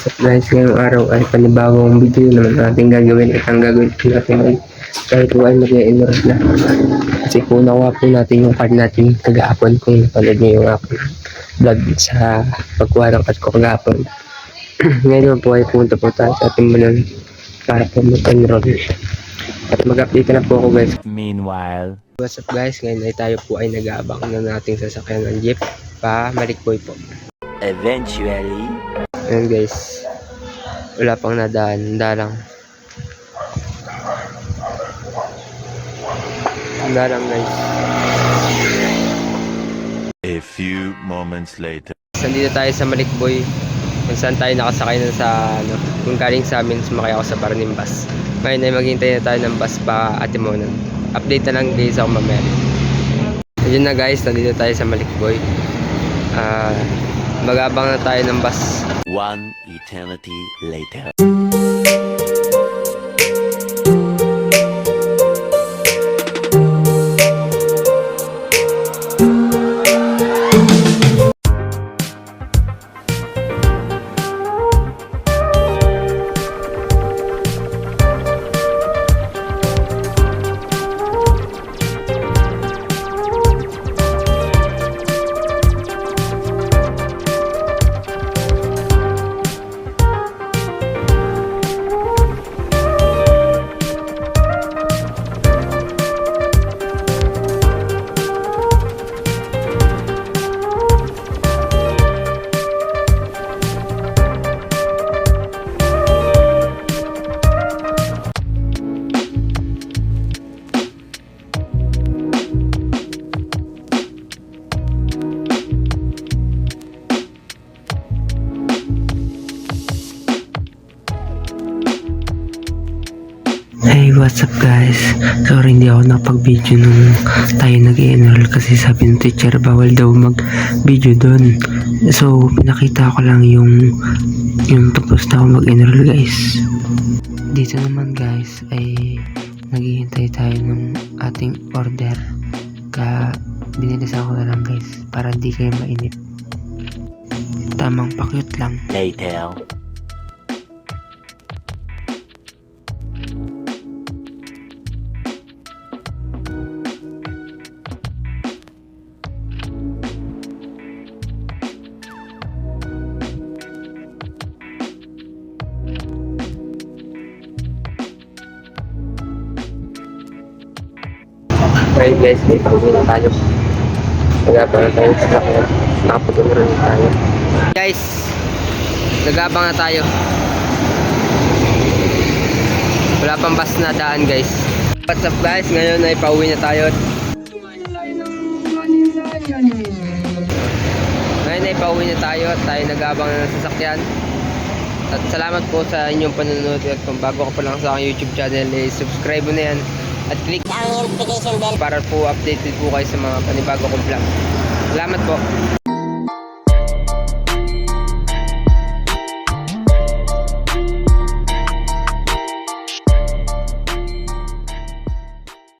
Guys, ngayong araw ay panibagong video naman natin gagawin at ang gagawin po natin ay tayo po ay mag-enroll na. Kasi po nakuha po natin yung card natin kagahapon kung napanood niyo yung aking vlog sa pagkuha ng card ko kagahapon. Ngayon po ay pumunta po tayo sa ating manan para po mag-enroll. At mag-update na po ako guys Meanwhile, What's up guys? Ngayon ay tayo po ay nag-aabang na nating sasakyan ng jeep pa Malikboy po. eventually, Ayan guys. Wala pang nadaan. Handa lang. Handa lang guys. A few moments later. Nandito tayo sa Malikboy. Kung saan tayo nakasakay na sa ano, kung galing sa amin sumakay ako sa Baranim bus. Ngayon ay maghintay na tayo ng bus pa Atimonan. Update na lang guys ako mamaya. Ayun na guys, nandito tayo sa Malikboy. Ah, mag-abang na tayo ng bus. One eternity later. Hey, what's up guys? Sorry hindi ako nakapag-video nung tayo nag-enroll kasi sabi ng teacher bawal daw mag-video doon. So, pinakita ko lang yung yung tapos na ako mag-enroll guys. Dito naman guys ay naghihintay tayo ng ating order. Ka binilisan ko na lang guys para hindi kayo mainip. Tamang pakyut lang. Later. Okay guys, may pauwi na tayo. Nagabang na tayo sa sakyan. Nakapag-enroll na tayo. Guys, nagabang na tayo. Wala pang bus na daan guys. What's up guys, ngayon ay pauwi na tayo. Ngayon ay pauwi na tayo at tayo nagabang na ng sasakyan. At salamat po sa inyong panonood at kung bago ka pa lang sa aking YouTube channel, eh, subscribe mo na yan at click ang notification bell para po updated po kayo sa mga panibago kong vlog. Salamat po.